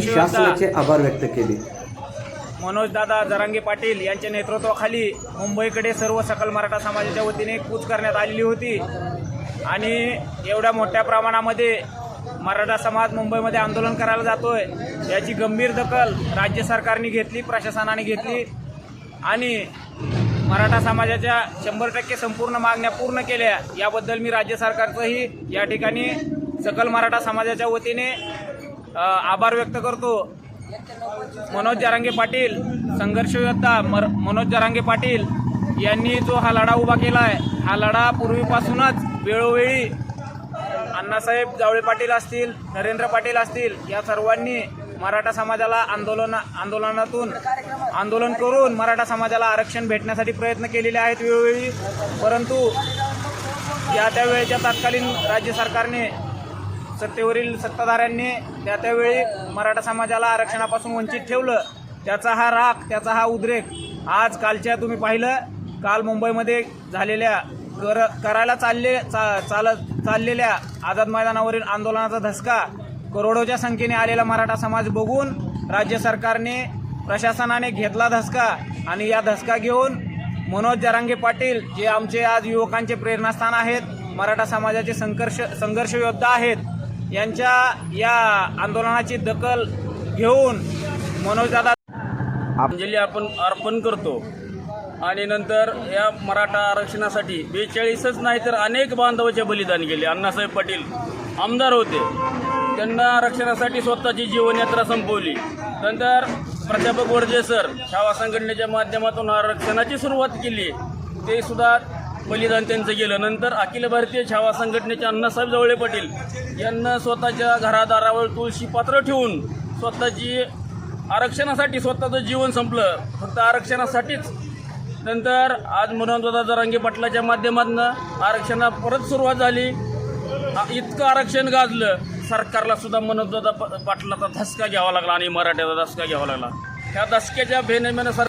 शासनाचे आभार व्यक्त केले. मनोजदादा जरांगे पाटील यांच्या नेतृत्वाखाली मुंबईकडे सर्व सकल मराठा समाजाच्या वतीने कूच करण्यात आलेली होती. आणि एवढ्या मोठ्या प्रमाणामध्ये मराठा समाज मुंबईमध्ये आंदोलन करायला जातोय. याची गंभीर दखल राज्य सरकारने घेतली प्रशासनाने घेतली. आणि मराठा समाजाच्या शंभर टक्के संपूर्ण मागण्या पूर्ण केल्या याबद्दल मी राज्य सरकारचंही या ठिकाणी सकल मराठा समाजाच्या वतीने आभार व्यक्त करतो. मनोज जारांगे पाटील संघर्षयोद्धा मर मनोज जारांगे पाटील यांनी जो हा लढा उभा केला आहे हा लढा पूर्वीपासूनच वेळोवेळी अण्णासाहेब जावळे पाटील असतील नरेंद्र पाटील असतील या सर्वांनी मराठा समाजाला आंदोलन आंदोलनातून आंदोलन करून मराठा समाजाला आरक्षण भेटण्यासाठी प्रयत्न केलेले आहेत वेळोवेळी. परंतु या त्यावेळेच्या तत्कालीन राज्य सरकारने सत्तेवरील सत्ताधाऱ्यांनी त्या त्यावेळी मराठा समाजाला आरक्षणापासून वंचित ठेवलं. त्याचा हा राग त्याचा हा उद्रेक आज कालच्या तुम्ही पाहिलं. काल मुंबईमध्ये झालेल्या कर करायला चालले चा चाल चाललेल्या आझाद मैदानावरील आंदोलनाचा धसका करोडोच्या संख्येने आलेला मराठा समाज बघून राज्य सरकारने प्रशासनाने घेतला धसका आणि या धसका घेऊन मनोज जरांगे पाटील जे आमचे आज युवकांचे प्रेरणास्थान आहेत मराठा समाजाचे संघर्ष संघर्ष योद्धा आहेत यांच्या या आंदोलनाची दखल घेऊन मनोजदादा अंजली आपण अर्पण करतो. आणि नंतर या मराठा आरक्षणासाठी बेचाळीसच नाही तर अनेक बांधवाचे बलिदान गेले. अण्णासाहेब पाटील आमदार होते. त्यांना आरक्षणासाठी स्वतःची जीवनयात्रा संपवली. नंतर प्राध्यापक वर्जे सर शाळा संघटनेच्या माध्यमातून आरक्षणाची सुरुवात केली. ते सुद्धा बलिदान त्यांचं गेलं. नंतर अखिल भारतीय छावा संघटनेचे अण्णासाहेब जवळे पाटील यांना स्वतःच्या घरादारावर तुळशी पात्र ठेवून स्वतःची आरक्षणासाठी स्वतःचं जीवन संपलं. फक्त आरक्षणासाठीच. नंतर आज मनोजदादा जरांगे पाटलाच्या माध्यमातून आरक्षणा परत सुरुवात झाली. इतकं आरक्षण गाजलं. सरकारला सुद्धा मनोजदादा प- पाटलाचा धसका घ्यावा लागला आणि मराठ्याचा धसका घ्यावा लागला. त्या धसक्याच्या बेनेमेनं सर